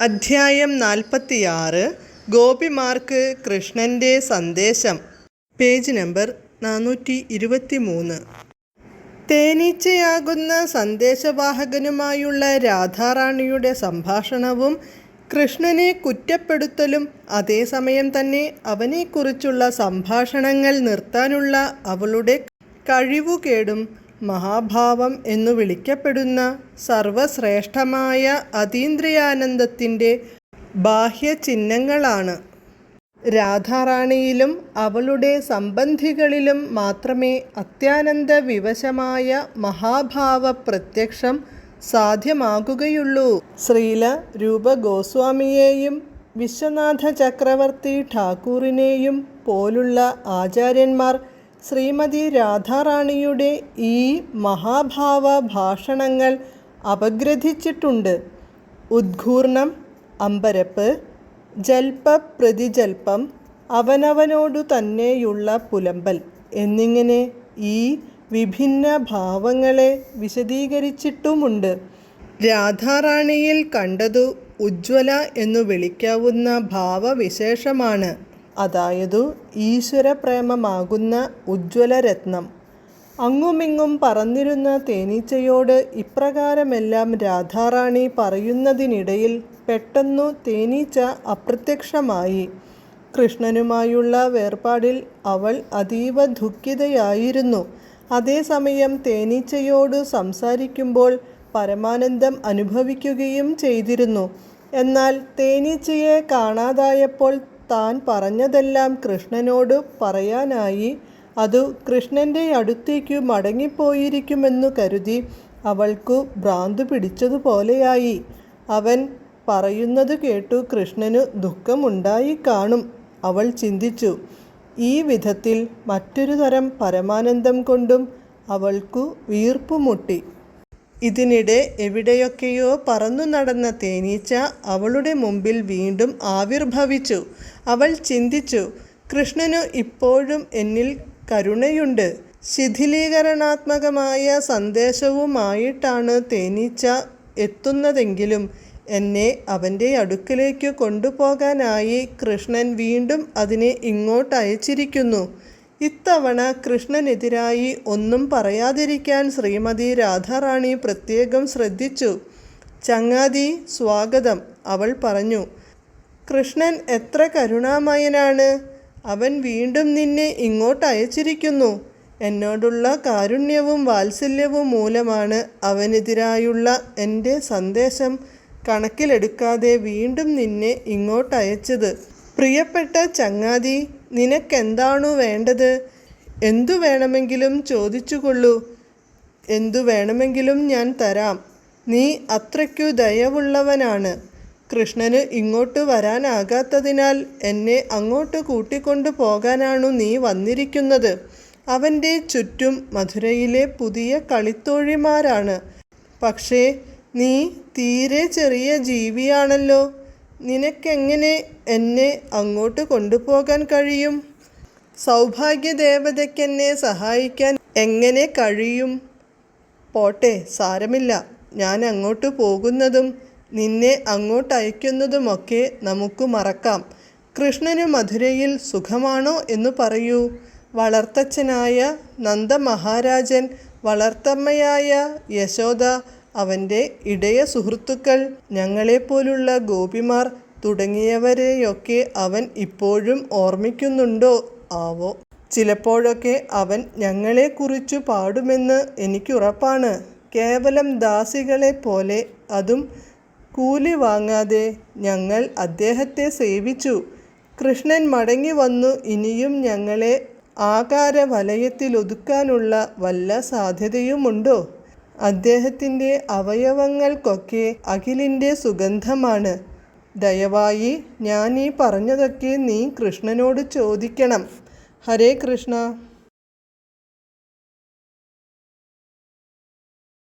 അധ്യായം നാൽപ്പത്തിയാറ്. ഗോപിമാർക്ക് കൃഷ്ണന്റെ സന്ദേശം. പേജ് നമ്പർ നാനൂറ്റി ഇരുപത്തി മൂന്ന് തേനീച്ചയാകുന്ന സന്ദേശവാഹകനുമായുള്ള രാധാറാണിയുടെ സംഭാഷണവും കൃഷ്ണനെ കുറ്റപ്പെടുത്തലും അതേസമയം തന്നെ അവനെക്കുറിച്ചുള്ള സംഭാഷണങ്ങൾ നിർത്താനുള്ള അവളുടെ കഴിവുകേടും മഹാഭാവം എന്നു വിളിക്കപ്പെടുന്ന സർവശ്രേഷ്ഠമായ അതീന്ദ്രിയാനന്ദത്തിന്റെ ബാഹ്യ ചിഹ്നങ്ങളാണ് രാധാറാണിയിലും അവളുടെ സംബന്ധികളിലും മാത്രമേ അത്യാനന്ദ വിവശമായ മഹാഭാവ പ്രത്യക്ഷം സാധ്യമാകുകയുള്ളൂ. ശ്രീല രൂപ ഗോസ്വാമിയെയും വിശ്വനാഥ ചക്രവർത്തി ഠാക്കൂറിനെയും പോലുള്ള ആചാര്യന്മാർ ശ്രീമതി രാധാറാണിയുടെ ഈ മഹാഭാവ ഭാഷണങ്ങൾ അപഗ്രഥിച്ചിട്ടുണ്ട്. ഉദ്ഘൂർണം അമ്പരപ്പ് ജൽപ പ്രതിജൽപം അവനവനോടു തന്നെയുള്ള പുലമ്പൽ എന്നിങ്ങനെ ഈ വിഭിന്ന ഭാവങ്ങളെ വിശദീകരിച്ചിട്ടുമുണ്ട്. രാധാറാണിയിൽ കണ്ടതു ഉജ്ജ്വല എന്നു വിളിക്കാവുന്ന ഭാവവിശേഷമാണ്. അതായതു ഈശ്വരപ്രേമമാകുന്ന ഉജ്ജ്വലരത്നം. അങ്ങുമിങ്ങും പറന്നിരുന്ന തേനീച്ചയോട് ഇപ്രകാരമെല്ലാം രാധാറാണി പറയുന്നതിനിടയിൽ പെട്ടെന്നു തേനീച്ച അപ്രത്യക്ഷമായി. കൃഷ്ണനുമായുള്ള വേർപാടിൽ അവൾ അതീവ ദുഃഖിതയായിരുന്നു. അതേസമയം തേനീച്ചയോട് സംസാരിക്കുമ്പോൾ പരമാനന്ദം അനുഭവിക്കുകയും ചെയ്തിരുന്നു. എന്നാൽ തേനീച്ചയെ കാണാതായപ്പോൾ താൻ പറഞ്ഞതെല്ലാം കൃഷ്ണനോട് പറയാനായി. അതു കൃഷ്ണന്റെ അടുത്തേക്കു മടങ്ങിപ്പോയിരിക്കുമെന്നു കരുതി അവൾക്കു ഭ്രാന്തു പിടിച്ചതുപോലെയായി. അവൻ പറയുന്നത് കേട്ടു കൃഷ്ണനു ദുഃഖമുണ്ടായി കാണും. അവൾ ചിന്തിച്ചു ഈ വിധത്തിൽ മറ്റൊരു തരം പരമാനന്ദം കൊണ്ടും അവൾക്കു വീർപ്പുമുട്ടി. ഇതിനിടെ എവിടെയൊക്കെയോ പറന്നു നടന്ന തേനീച്ച അവളുടെ മുമ്പിൽ വീണ്ടും ആവിർഭവിച്ചു. അവൾ ചിന്തിച്ചു കൃഷ്ണനു ഇപ്പോഴും എന്നിൽ കരുണയുണ്ട്. ശിഥിലീകരണാത്മകമായ സന്ദേശവുമായിട്ടാണ് തേനീച്ച എത്തുന്നതെങ്കിലും എന്നെ അവന്റെ അടുക്കിലേക്ക് കൊണ്ടുപോകാനായി കൃഷ്ണൻ വീണ്ടും അതിനെ ഇങ്ങോട്ട് അയച്ചിരിക്കുന്നു ഇത്തവണ കൃഷ്ണനെതിരായി ഒന്നും പറയാതിരിക്കാൻ ശ്രീമതി രാധാറാണി പ്രത്യേകം ശ്രദ്ധിച്ചു. ചങ്ങാതി സ്വാഗതം. അവൾ പറഞ്ഞു കൃഷ്ണൻ എത്ര കരുണാമയനാണ്. അവൻ വീണ്ടും നിന്നെ ഇങ്ങോട്ട് അയച്ചിരിക്കുന്നു. എന്നോടുള്ള കാരുണ്യവും വാത്സല്യവും മൂലമാണ് അവനെതിരായുള്ള എന്റെ സന്ദേശം കണക്കിലെടുക്കാതെ വീണ്ടും നിന്നെ ഇങ്ങോട്ട് അയച്ചത്. പ്രിയപ്പെട്ട ചങ്ങാതി നിനക്കെന്താണു വേണ്ടത്? എന്തു വേണമെങ്കിലും ചോദിച്ചുകൊള്ളൂ. എന്തു വേണമെങ്കിലും ഞാൻ തരാം. നീ അത്രയ്ക്കു ദയവുള്ളവനാണ്. കൃഷ്ണന് ഇങ്ങോട്ട് വരാനാകാത്തതിനാൽ എന്നെ അങ്ങോട്ട് കൂട്ടിക്കൊണ്ടു പോകാനാണു നീ വന്നിരിക്കുന്നത്. അവന്റെ ചുറ്റും മധുരയിലെ പുതിയ കളിത്തോഴിമാരാണ്. പക്ഷേ നീ തീരെ ചെറിയ ജീവിയാണല്ലോ. നിനക്കെങ്ങനെ എന്നെ അങ്ങോട്ട് കൊണ്ടുപോകാൻ കഴിയും? സൗഭാഗ്യദേവതയ്ക്കെന്നെ സഹായിക്കാൻ എങ്ങനെ കഴിയും? പോട്ടെ സാരമില്ല. ഞാൻ അങ്ങോട്ട് പോകുന്നതും നിന്നെ അങ്ങോട്ട് അയക്കുന്നതുമൊക്കെ നമുക്ക് മറക്കാം. കൃഷ്ണന് മധുരയിൽ സുഖമാണോ എന്ന് പറയൂ. വളർത്തച്ഛനായ നന്ദമഹാരാജൻ വളർത്തമ്മയായ യശോദ അവന്റെ ഇടയ സുഹൃത്തുക്കൾ ഞങ്ങളെപ്പോലുള്ള ഗോപിമാർ തുടങ്ങിയവരെയൊക്കെ അവൻ ഇപ്പോഴും ഓർമ്മിക്കുന്നുണ്ടോ? ആവോ. ചിലപ്പോഴൊക്കെ അവൻ ഞങ്ങളെക്കുറിച്ചു പാടുമെന്ന് എനിക്കുറപ്പാണ്. കേവലം ദാസികളെ പോലെ അതും കൂലി വാങ്ങാതെ ഞങ്ങൾ അദ്ദേഹത്തെ സേവിച്ചു. കൃഷ്ണൻ മടങ്ങി വന്നു. ഇനിയും ഞങ്ങളെ ആകാര വലയത്തിലൊതുക്കാനുള്ള വല്ല സാധ്യതയുമുണ്ടോ? അദ്ദേഹത്തിന്റെ അവയവങ്ങൾക്കൊക്കെ അഖിലിന്റെ സുഗന്ധമാണ്. ദയവായി ഈ പറഞ്ഞതൊക്കെ നീ കൃഷ്ണനോട് ചോദിക്കണം. ഹരേ കൃഷ്ണ.